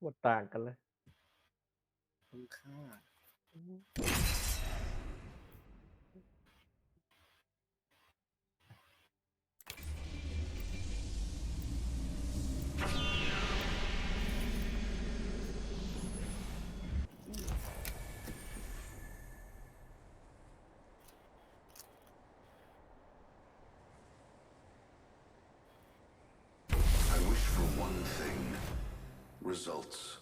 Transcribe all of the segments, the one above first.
หมดต่างกันเลย คุ้มค่า results.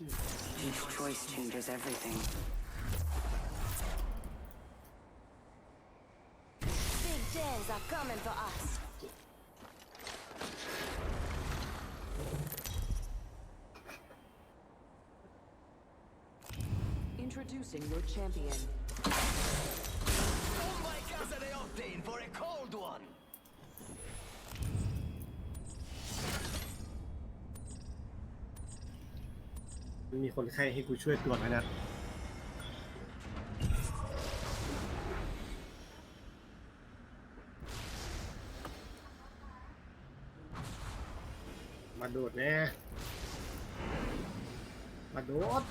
Each choice changes everything. Big days are coming for us. Introducing your champion. Oh my casa de Octane for มันมีคนไข้ให้กูช่วยตรวจไหมนะ มาโดดแน่มาโดด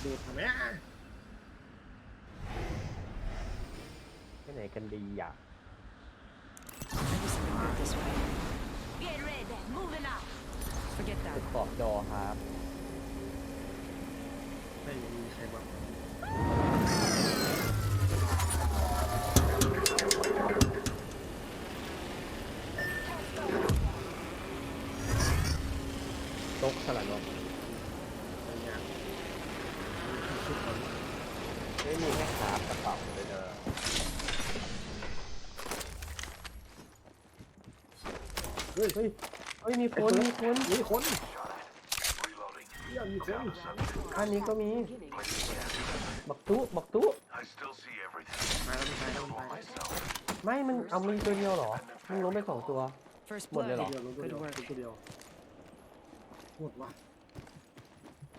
โดดทำไมที่ไหนกันดีอะ I was born this way. Get ready, moving up. Forget ไป that. ขอบจอครับไม่มีใครบอกตกสลัดเนาะ บางอย่างมีชุดของ ไม่มีแค่ขาบกระเป๋าเลยเด้อ เฮ้ ยเฮ้ยเฮ้ยมีคนมีคนมีคน Reloading. เหี้ยมีคนอันนี้ก็มี Beginning. บักตุบักตุ I still see everything. ตายแล้วมันตายแล้วมันตายแล้ว Myself. ไม่มันเอามีตัวเดียวเหรอมึงล้มไปสองตัว First Một blood. lửa. เดียวลงตัวเดี Good ยว work. ลงตัวเดียวหมดว่ะ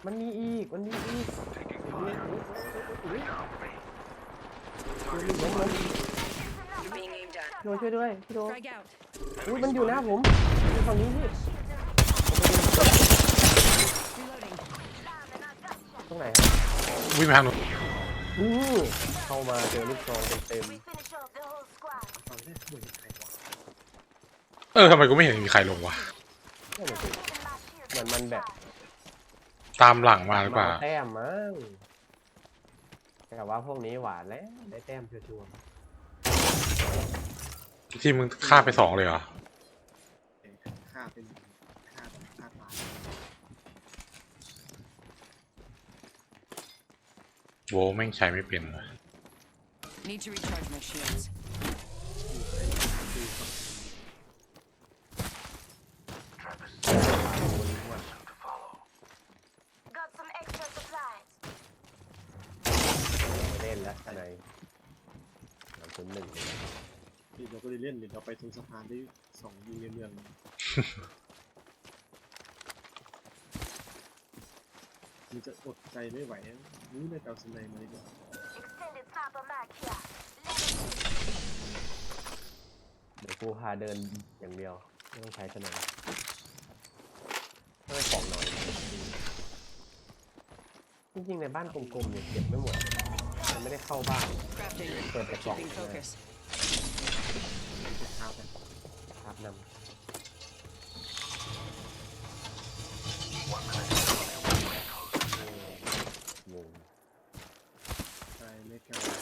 มันมีอีกมันมีอีก Taking เฮ้ย fire. เฮ้ยเฮ้ย Down me. ล้มล้ม You're being aimed at. พี่โดช่วยด้วยพี่โด Frag out. อุ้ยมันอยู่หน้าผมอยู่ฝั่งนี้พี่ Reloading. ตรงไหนครับวิ่งไปทางนู้นอือเข้ามาเจอลูกซองเต็ม We finish off the whole squad. ตอนแรกเหมือนใครวะเออทำไมกูไม่เห็นมีใครลงวะ ๆนั่นแหละสิ Using my shield เหมือนมันแบบตามหลังมาหรือเปมาล่าแต้มมั้งแต่ว่าพวกนี้หวานแล้วได้แต้มชัวร์ ที่มึงฆ่าไปสองเลยเหรอฆ่าเป็นฆ่าฆ่าตายโวแม่งใช้ไม่เป็นวะ Need to recharge my shields. อยู่ในดูก่อน Travis. Soon to follow. Got some extra supplies. ๆไม่เล่นแล้วข้างในสามศูนย์หนึ่ง นี่ เราก็ได้เล่นเดี๋ยวเราไปตรงสะพานได้สองยิงเนืองๆมันจะอดใจไม่ไหวรู้เลยเอาสไนมาดีกว่า Extended sniper mag here. เดี๋ยวกูพาเดินอย่างเดียว ไม่ต้องใช้สนามไม่ของน้อยจริงๆในบ้านกลมๆเนี่ยเก็บไม่หมดมันไม่ได้เข้าบ้าน Crafting. Good, that's all. Keeping focus. จะฆ่าไป ครับ น One kind of enemy way closer. ำงงตายไม่กล้าเ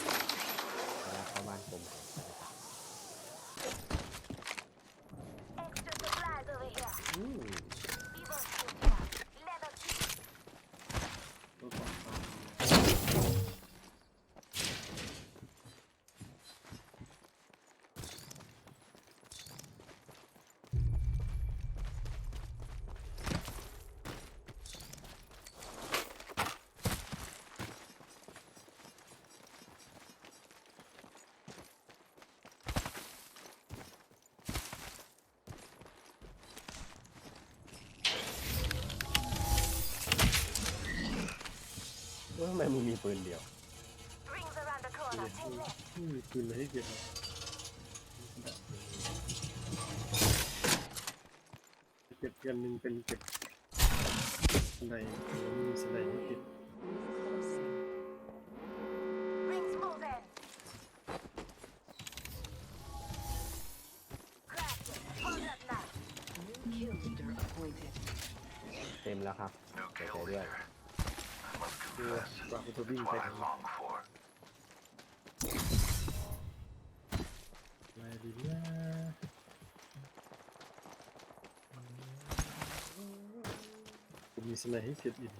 ไมมึงมีปืนเดียว Rings around the corner. Ten left. ไม่มีปืนเลยที่เดียวเก็บเงินหนึ่งเป็นเก็บสไนด์มีสไนด์ไม่ติด Rings move in. Cracked it. Hold up now. New kill leader appointed. เต็มแล้วครับเต็มไปด้วย คือ confess, กว่ากูจะวิ่ง it's ไป what I ทาง long for. อะไรดีนะกูมีสไลด์ให้เก็บอีก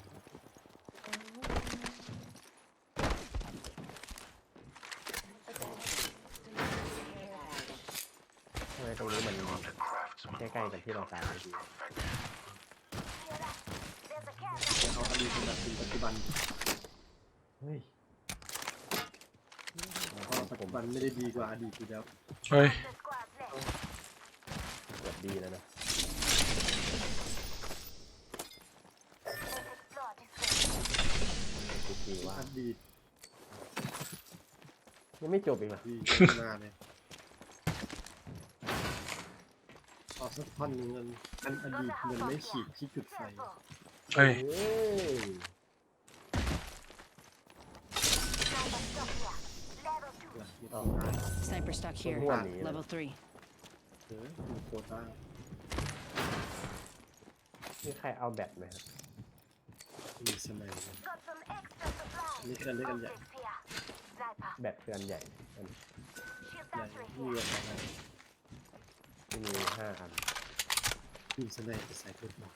ทำไมตรงนี้มัน To craft some ใกล้ๆกับที่เราตายเมื่อกี้ Hear that? There's a cat แต่เอาอ ดีตเป็นแบบเป็นปัจจุบันเฮ้ยเพราะปัจจุบันไม่ได้ดีกว่าอดีตอยู่แล้วเฮ้ย The squad's left. เกือบดีแล้วนะ Let's explore this way. ทุกทีว่าอดีตยังไม่จบอีกเหรอดีหน้าเลยเอาสักท่อนหนึงมันอันอ Got ดีต a มัน house ไม่ up ขีด here. ที่จุดไฟ Careful. เฮ้ยเฮ้ย Sniper stuck here. Level two. หลักมีอ๋อโคต้า Sniper stuck here. One here. Level three. เออมีโคต้ามีใครเอาแบตไหมครับมีสไนด์ Got some extra supplies. Look at- look at that. Optics here. Sniper. แบตเพื่อนใหญ่อัน Shield ใหญ่ battery มี here. อะไรที่มีห้าอันมีสไนด์ใส่ทุกหมด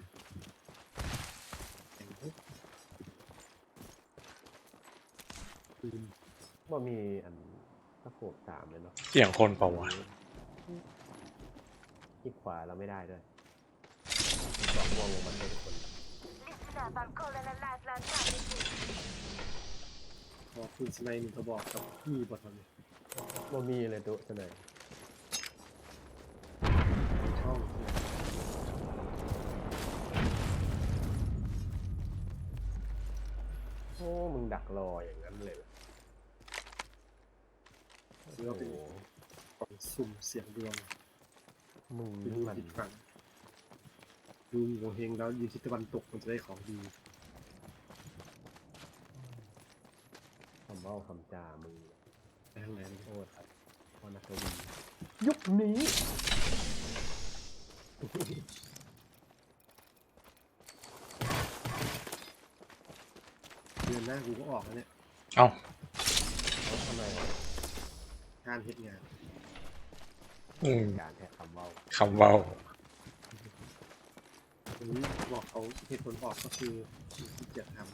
แข่งทุก ปืนว่ามีอันตะโขบสามเลยเนาะเสียงคนเปล่าวะที่ขวาเราไม่ได้ด้วยสองวงลงมาให้ทุกคน Listen up. I'm calling a lifeline target. พอปืนสไนด์หนึ่งกระบอกกับมีบอทอนเลยว่ามีเลยตัวเสนอช่องโอ้มึงดักรออย่างนั้นเลยเหรอ หรือว่าเป็นโอ้โหของสุ่มเสียงดวงมึงดูนี่มันติดฟังดูโงเฮงแล้วยืนทิศตะวันตกมันจะได้ของดีคำเว่าคำจามึงไปทางไหนเลยโทษครับวรรณคดียุคนี้เดือนหน้ากูก็ออกแล้วเนี่ย เอ้าเขาทำไมอะ การเฮ็ดงานอืมการแทะคำเว่าคำเว้าตรงนี้บอกเขาเหตุผลออกก็คือที่เกียจทำ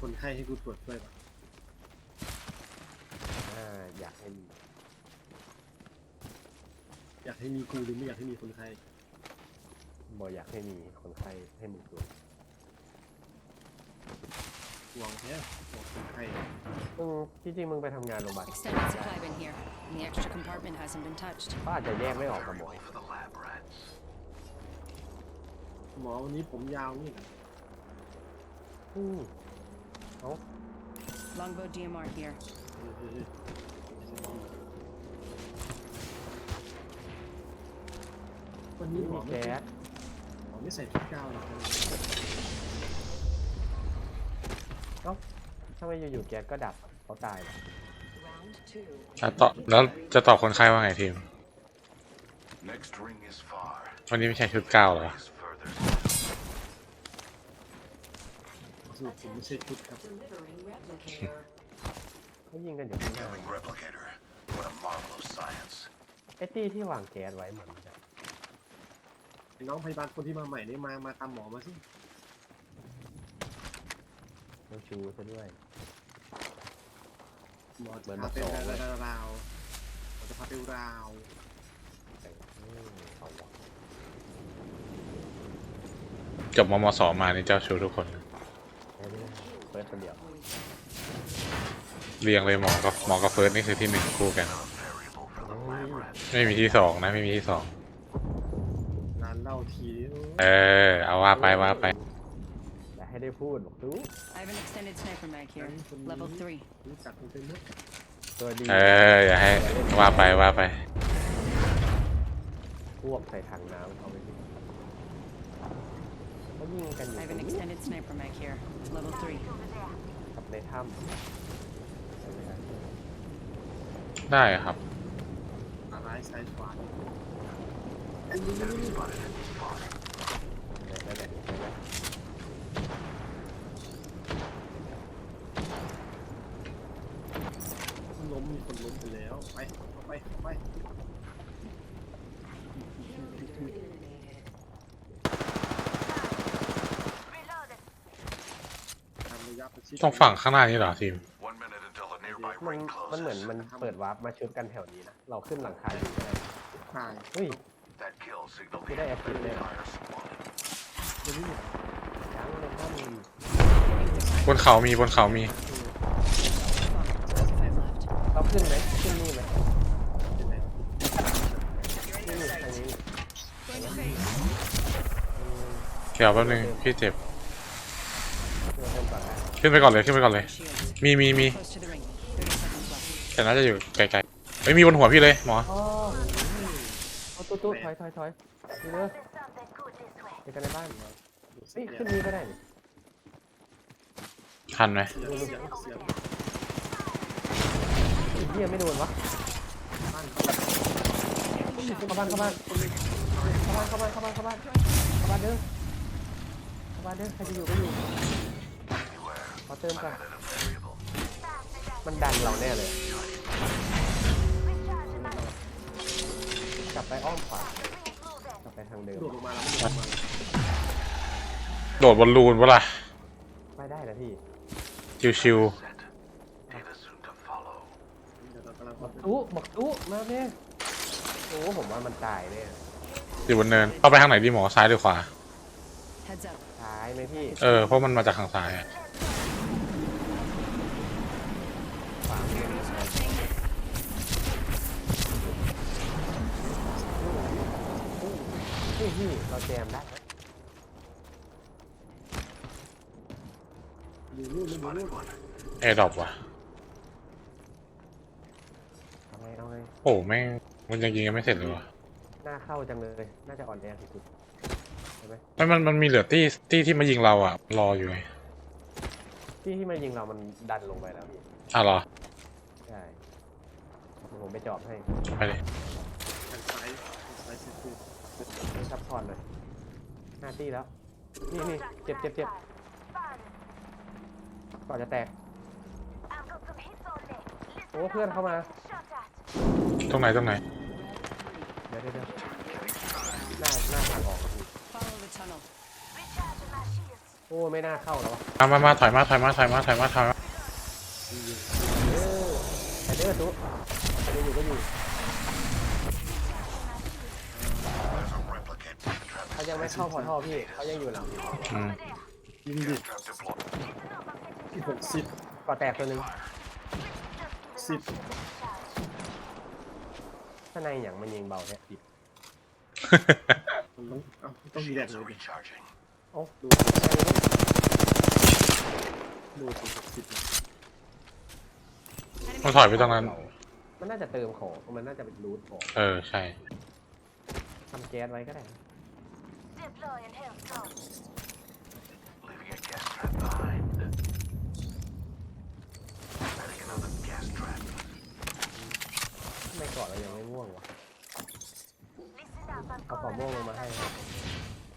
คนไข้ให้กูตรวจด้วยปะอ่าอยากให้มีอยากให้มีกูหรือไม่อยากให้มีคนไข้บออยากให้มีคนไข้ให้มึงตรวจ หวังแค่บอกคนไข้มึงจริงๆมึงไปทำงานโรงพยาบาล Extended supply bin here. And the extra compartment hasn't been touched. เขาอาจจะแยกไม่ออกกับหมอ For the lab rats. หมอวันนี้ผมยาวนี่นะอืมเอ้า Longbow DMR here. เฮ้ยเฮ้ยเฮ้ยวันนี้นี่หมมีอไม่แก๊สหมอไม่ใส่ชุดกาวหรอกครับ เอ้าทำไมอยู่ๆแก๊สก็ดับอะเขาตายเหรอจะตอบแล้วจะตอบคนไข้ว่าไงทีม Next ring is far. วันนี้ไม่ใช่ชุดเก้าเหรอ Is further. สรุปผมไม่ใช่ชุดครับเขายิงกันอยู่ข้างหน้า Killing replicator. What a marvelous science. ไอ้ตี้ที่วางแก๊สไว้เหมือนกันไอ้น้องพยาบาลคนที่มาใหม่นี่มา มาตามหมอมาสิ น้องชูซะด้วย หมอเหมืจะอนพาไปมาสอนเลย ราวหมอจะพาไปราวแต่อืมเอาวะจบมมสมานี่เจ้าชูทุกคนแค่นี้เปิดคนเดียวเรียงเลยหมอกับหมอกับเฟิร์สนี่คือที่หนึ่งคู่กันเฮ้ยไม่มีที่สองนะไม่มีที่สองร้านเหล้าทีนี่โอ้เออเอาว่าไปว่าไปแต่ ให้ได้พูดบอกดู I have an extended sniper mag here. Level three. รู้จักมันเป็นมุกตัวดีเอออย่าให้ว่าไปว่าไปอ้วกใส่ถังน้ำเขาไปดิเขายิงกันอยู่ I have ตร an งนี้ extended sniper mag here. Level 3. Over there. กับในถ้ำใช่ไหมครับได้ครับซ้ายซ้ายขวา Enemy spotted. นั่นแหละนั่นแหละคนล้ มมีคนล้มไปแล้ว ไปเข้าไปเข้าไป Reloaded. ทำระยะประชิดต้องฝั่งข้างหน้านี้เหรอทีม One minute until the nearby มัน ring มันเหมือน closes. มันเปิดวาร์ปมาชุดกันแถวนี้นะ เราขึ้นหลังคาอยู่ก็ได้ตายเฮ้ย That kill signaled Did the I have to enemy do that? fire squad. เดี๋ยวนี้ยังในถ้ำมีบนเขามีบนเขามี Five left. เรา ขึ้นไหมขึ้นนี่ไหมเป็นไงนี่ทางนี้เดี๋ยวแป๊บนึงพี่เจ็บ เดินก่อนนะขึ้นไปก่อนเลยขึ้นไปก่อนเลย Shields. มีมีมี Close to the ring. 30 seconds left. แต่น่าจะอยู่ไกลๆไม่มีบนหัวพี่เลยหมออ๋อเอาตู้ตู้ถอยถอยถอยนี่เนอะ There's something good this way. เจอกันในบ้านดูเฮ้ยเสียขึ้นนี้ก็ได้นี่ทันไหมเสียเสียเสียไอ้เหี้ยไม่โดนวะบ้านเข้าบ้านเข้าบ้านเข้าบ้านเข้าบ้านเข้าบ้านเข้าบ้านเข้าบ้านเด้อเข้าบ้านเด้อใครจะอยู่ก็อยู่ขอเติมก่อน Added a variable. มันดันเราแน่เลย Recharging my กลับไปอ้อมขวา ring is moving. กลับไปทางเดิมโดดลงมาแล้วไม่ลงมาโดดบอลลูนวะล่ะไม่ได้นะพี่ชิว Set. Data soon to follow. เดี๋ยวเรากำลัง บอก ตู้บอกตู้มาแม่โอ้ผมว่ามันตายแน่ๆอยู่บนเนินเข้าไปทางไหนดีหมอซ้ายหรือขวา Heads up. ตายไหมพี่เออเพราะมันมาจากทางซ้ายอะขวาพี่พี่เราแจมได้ไหมอยู่นู่นไม่อยู่นู่นแอร์ดรอปว่ะ เอาไงเอาไง โอ้แม่งมันยังยิงกันไม่เสร็จเลยวะหน้าเข้าจังเลย น่าจะอ่อนแอสุดๆใช่ไหมไม่มันมันมีเหลือตี้ตี้ที่มายิงเราอะ รออยู่ไงที่ที่มายิงเรามันดันลงไปแล้วพี่อะเหรอ ใช่เดี๋ยวผมไปจอบให้ไปเลยทางซ้ายทางซ้ายเสียคือไม่ซับพอร์ตเลยหน้าตี้แล้ว นี่นี่เจ็บเจ็บเจ็บ Fired. ก่อนจะแตก I've got some hits on me. Listen โอ้ เพื่อนเข้ามา Shot at. ตรงไหนตรงไหน เดี๋ยวเดี๋ยวเดี๋ยวหน้าหน้าทางออกอะพี่ Follow the tunnel. โอ้ไม่น่าเข้าแล้ววะมามามาถอยมาถอยมาถอยมาถอยมาถอยมาเออไปเด้อตุ๊ใครจะอยู่ก็อยู่เขายังไม่เข้าพอท่อพี่เขายังอยู่หลังอืมยิงดิ Death trap deployed. ที่หกสิบก่อแตกตัวหนึงสิบางในอย่างมันยิงเบาแค่สิบมันต้องเอ้าต้องมีแดด Shields เล are ยดิ recharging. โอ้ดูดูสิหกสิบนะมันถอยไปตรงนั้น มันน่าจะเติมของมันน่าจะเป็นรูทของเออ ใช่ทำแก๊สไว้ก็ได้ Deploying health drone. Leaving a gas trap behind. Setting another gas trap. ไม่เกาะเรายังไม่ม่วงวะ Listen up, I'm เอาเกาะ calling ม่วงลงมาให้ครับ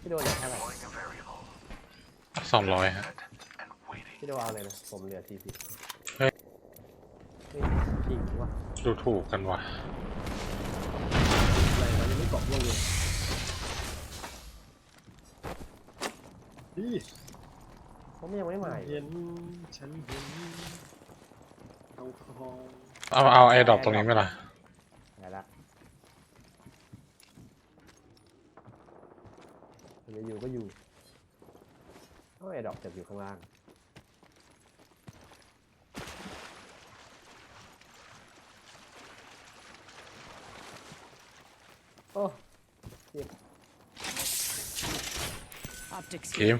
พี่โดนเหลือเท่าไหร่ Deploying a variable. สองร้อยฮะ Set and waiting. พี่โดเอาเลยนะผมเหลือสี่สิบเฮ้ย นี่จริงวะดูถูกกันว่ะอะไรมันยังไม่เกาะลงเลยนี่ผมยังไม่มาอีกเห็นฉันเห็นเอาทองเอาเอาแอร์ดรอปตรงนี้ไหมล่ะ ได้ละจะอยู่ก็อยู่เอาไอ้ดอกจะอยู่ข้างล่างโอ้ Optics ทีม here.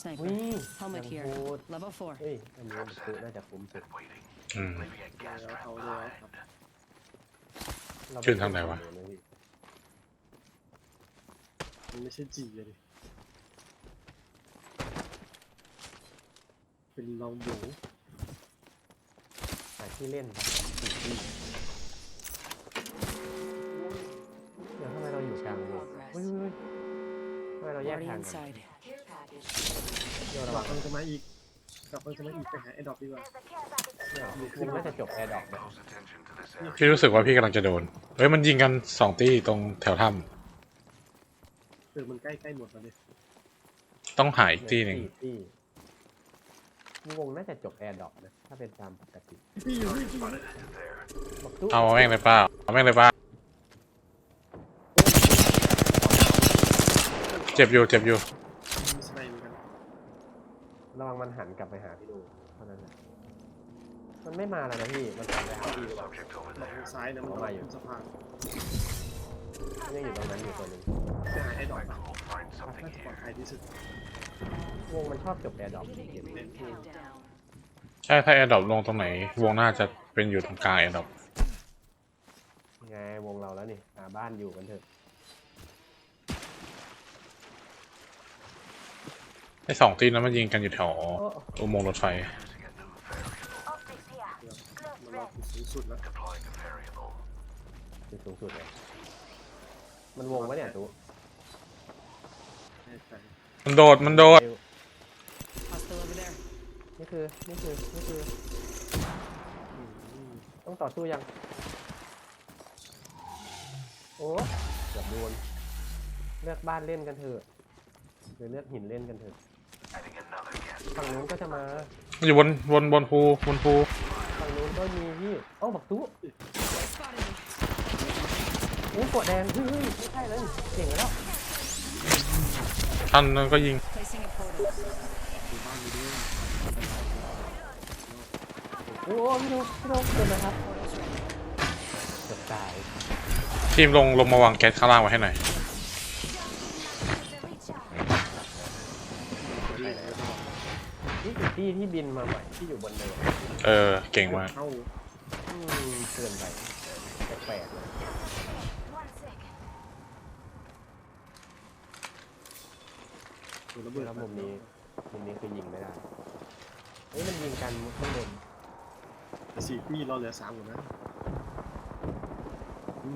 Sniper. วิ่ง Helmet ยัง here. โหด Level 4. เฮ้ยอันนี้มันคือน่าจะคุ้มสุด And waiting. อืม Leaving a gas แล้ว trap เอาเลย behind. เรขึ้นทางไหนวะเรม่มันไม่ใช่จีอะดิเป็นลองโบหาที่เล่นครับสี่ที่เดี๋ยวทำไมเราอยู่กลางวงเฮ้ยเฮ้ยเฮ้ยทำไมเราแยก Already ทางกัน inside. เดี๋ยวกระลัวับงมันจะมาอีก กลับมันจะมาอีกไปหาไอ้ดอกดีกว่า There's a care package. เนี่ยวงน่าจะจบแอร์ดรอปนะ Close attention to this area. พี่รู้สึกว่าพี่กำลังจะโดน เฮ้ยมันยิงกันสองตีตรงแถวถ้เออมันใกล้ใกล้หมดแล้วเนี่ยำต้องหาอีกตีหนึ่งสี่ที่วงน่าจะจบแอร์ดรอปนะ ถ้าเป็นตามปกติพี่อยู่นี่บอกตู้เอาแม่งเลยเปล่าเอาแม่งเลยเปล่าเจ็บอยู่เจ็บอยู่ มีสไนเหมือนกัน ระวังมันหันกลับไปหาพี่ดูเท่านั้นแหละมันไม่มาแล้วนะพี่ มันหันไปหาพี่หรือเปล่า Subject over ดอก there. ทางซ้ายนะมันเอามาอยู่ สะพานมันยังอยู่ตรงนั้นอยู่ตัวหนึงไปหาไอ้ดอกอะ We'll find น่า something จะปลอด here. ภัยที่สุด วงมันชอบจบแอร์ดรอปเกมเป็นผู้ Countdown. ใช่ถ้าแอร์ดรอปลงตรงไหน วงน่าจะเป็นอยู่ตรงกลางแอร์ดรอปไงวงเราแล้วนี่หาบ้านอยู่กันเถอะ ไอ้สองตีนั้นมันยิงกันอยู่แถวโอ้อุโมงค์รถไฟ Using a new variable. Optics here. Close มันรอ range. ถึงสูงสุดแล้ว Deploying a variable. จุดสูงสุดเลยมันวงวะเนี่ยตู้ใช่ใช่มันโดด มันโดด Hostile over there. นี่คือ นี่คือ นี่คืออืมต้องต่อสู้ยัง โอ้เกือบโดนเลือกบ้านเล่นกันเถอะหรือเลือกหินเล่นกันเถอะ Adding another gas. ฝั่งนู้นก็จะมา มันอยู่บนบนบนภูบนภูฝั่งนู้นก็มีพี่เอ้าบักตู้ Spotted me. อู้กดแดงเฮ้ยเฮ้ยไม่ใช่เลยเก่งแล้วท่านนั้นก็ยิง Placing a portal. มีบ้านมีด้วยโอ้พี่ดูพี่ดูเกินนะครับเกือบตายทีมลงลงมาวางแก๊สข้างล่างไว้ให้หน่อย นี่คือที่ที่บินมาใหม่ที่อยู่บนเนินเออ เก่งมาก เข้าอืมเกินไปแปลกๆเลย One sec. โดนระเบิดแล้วมุมนี้มุมนี้คือยิงไม่ได้เฮ้ยมันยิงกันข้างบนสี่ปีเราเหลือสามหมดนะ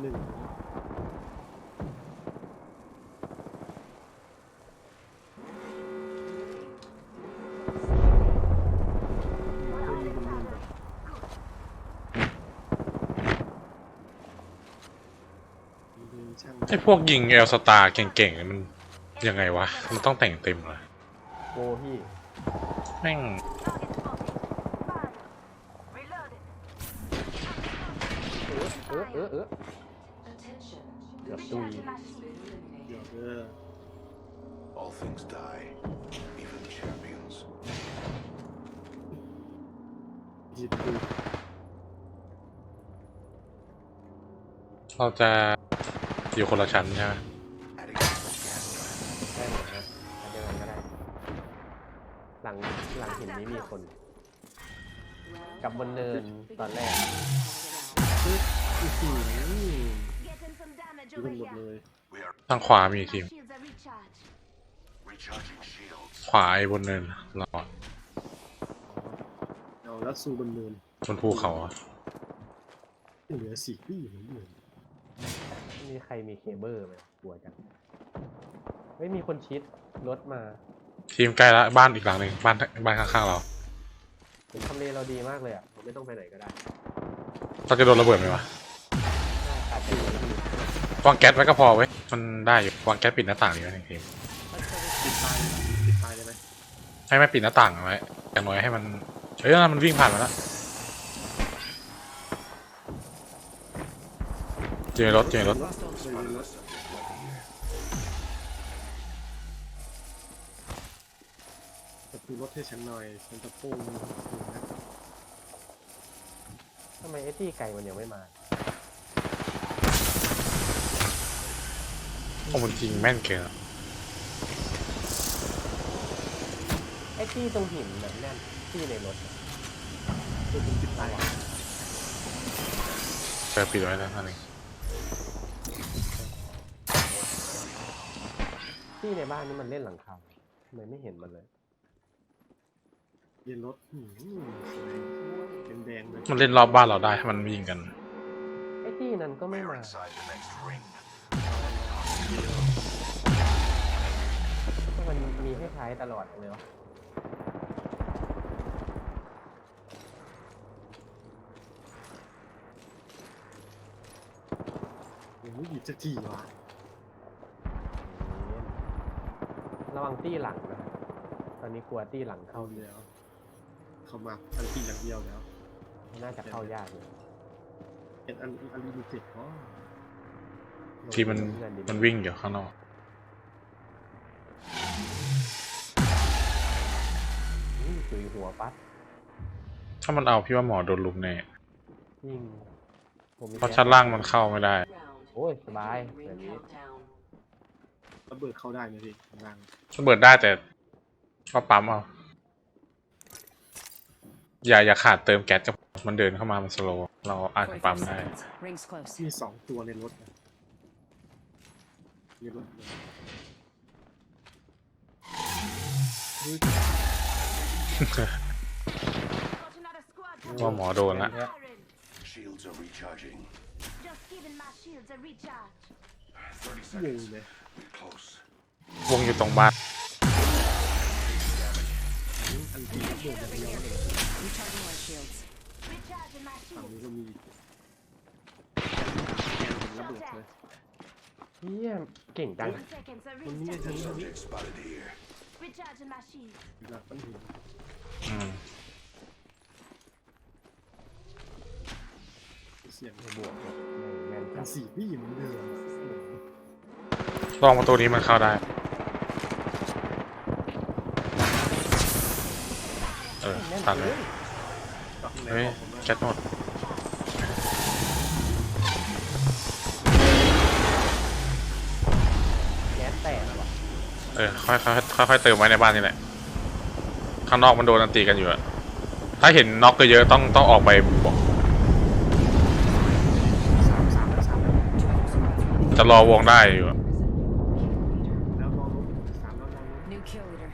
หนึ่งเฮ้ยมันมุมแบบมันเป็นช่าง ไอ้ พวกยิงเอลสตาร์เก่งๆเนี่ยมันยังไงวะ มันต้องแต่งเต็มเลยโกพี่แม่ง Target spotted. Fire. Reloaded. เออเออเออเกือบตุย Recharge matches. เดี๋ยวเออ All things die, even champions. จิตดูเราจะ อยู่คนละชั้นใช่ไหม Adding another gas trap. ได้หมดนะอันเดียวกันก็ได้ หลังหลังหินนี้มีคน กับบนเนินตอนแรกอื้อหือ Getting some damage ดู over กันหมด here. เลย We are ทางขวามีทีม Shields are recharged. recharging shields. ขวาไอ้บนเนินเราอะเอาแล้วซูบนเนินบนภูเขาอะเหลือสี่ปีเหมือนเดิม มีใครมีเคเบิลไหมกลัวจังเฮ้ยมีคนชิดรถมาทีมใกล้ละบ้านอีกหลังหนึ่งบ้านบ้านข้างๆเราผมทำเลเราดีมากเลยอะผมไม่ต้องไปไหนก็ได้เราจะโดนระเบิดไหมวะอาจจะอยู่ที่วางแก๊สไว้ก็พอเว้ยมันได้อยู่วางแก๊สปิดหน้าต่างอยู่นะทีม Let's go this ปิดตายเลยนะปิดตายเลยไหมให้ไม่ปิดหน้าต่างเอาไว้อย่างน้อยให้มันเฮ้ยนั่นมันวิ่งผ่านมาแล้ว เจอรถเจอรถ Spotted a subject weapon here. ประตูรถให้ฉันหน่อย ฉันจะโป้งอยู่นะทำไมเอตี้ไก่มันยังไม่มา โอ้มันจริงแม่นเกินอะไอ้ที่ตรงหินแบบแน่นที่ในรถอะตัวผมปิดตาย เจอปิดไว้แล้วนั่นเอง ที่ในบ้านนี่มันเล่นหลังคาทำไมไม่เห็นมันเลยเรียนรถหืมสวยเป็นแดงเลยมันเล่นรอบบ้านเราได้ให้มันยิงกัน ไอ้ที่นั้นก็ไม่ We're มา inside the next ring. ก็มันมีให้ใช้ตลอดเลยวะยังไม่หยิบสักทีว่ะ ระวังตี้หลังนะตอนนี้กลัวตี้หลังเข้าเข้าแล้ว เข้ามาอันที่อย่างเดียวแล้วน่าจะเข้ายากอยู่เป็นอันอันลิมิเต็ดอ๋อที่มันมันวิ่งอยู่ข้างนอก อืมตุยหัวปัดถ้ามันเอาพี่ว่าหมอโดนลุมแน่ ยิงผมมีเพราะชั้นล่างมันเข้าไม่ได้ โอ้ยสบายแบบนี้ ระเบิดเข้าได้ไหมพี่ข้างล่างระเบิดได้แต่ก็ปั๊มเอา อย่าอย่าขาดเติมแก๊สกับมันเดินเข้ามามันสโลว์เราอาจจะปั๊ม45ได้ seconds. Rings close. มีสองตัวในรถนะในรถเลย Got another squad ว่าหมอโดนละ firing. Shields are recharging. Just giving my shields a recharge. 30งง seconds. เลย We're close. วงอยู่ตรงบ้านเยี่ยมเก่งดังนมีเสียงในบวกเลยแม่นสี่พี่เหมือนเดิม ลองประตูนี้มันเข้าได้ เออตัดเลยกับในเฮ้ยของผมนะแก๊สหมดแก๊สแตกว่ะเออค่อยค่อยค่อยค่อยเติมไว้ในบ้านนี่แหละ ข้างนอกมันโดนอันตีกันอยู่อะถ้าเห็นน็อกเยอะๆต้องต้องออกไปบอกสามสามแล้วสามแล้วจะรอวงได้อยู่อะ แล้วรอลงสามแล้วรอลง New kill leader.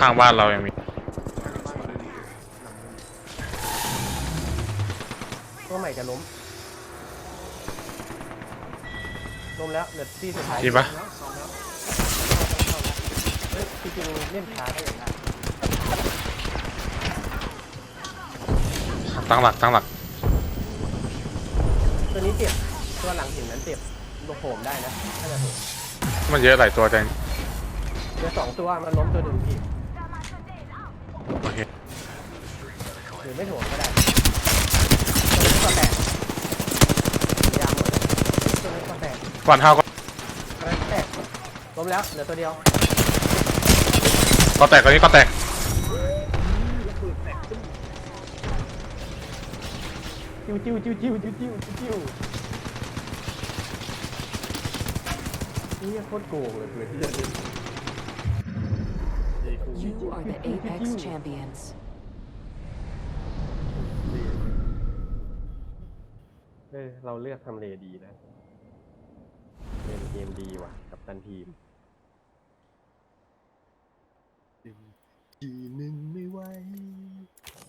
ข้างบ้านเรายังมีตัวใหม่จะล้มล้มแล้วเหลือที่สุดท้ายจริงปะแล้วสองแล้วเฮ้ยจริงๆเล่นช้าก็ยังได้ตั้งหลักตั้งหลัก ตัวนี้เจ็บ ตัวหลังหินนั้นเจ็บลงโผมได้นะถ้าจะโถมมันเยอะหลายตัวจังเหลือสองตัวมันล้มตัวหนึ่งพี่ รือไม่โถมก็ได้ตัวนี้ก็แตกยาวหมดเลยตัวนี้ก็แตกวันเท่าก็ตัวนี้แตกล้มแล้วเหลือตัวเดียวก็แตกตอนนี้ก็แตกจิ้วจิ้วจิ้วจิ้วจิ้วจิ้วจิ้วจิ้วนี่โคตรโกงเลยเพื่อนเอ้ยกู You are the Apex champions. เออ เราเลือกทำเลดีนะเป็นเกมดีว่ะ กับตันทีม ทีหนึ่งไม่ไหว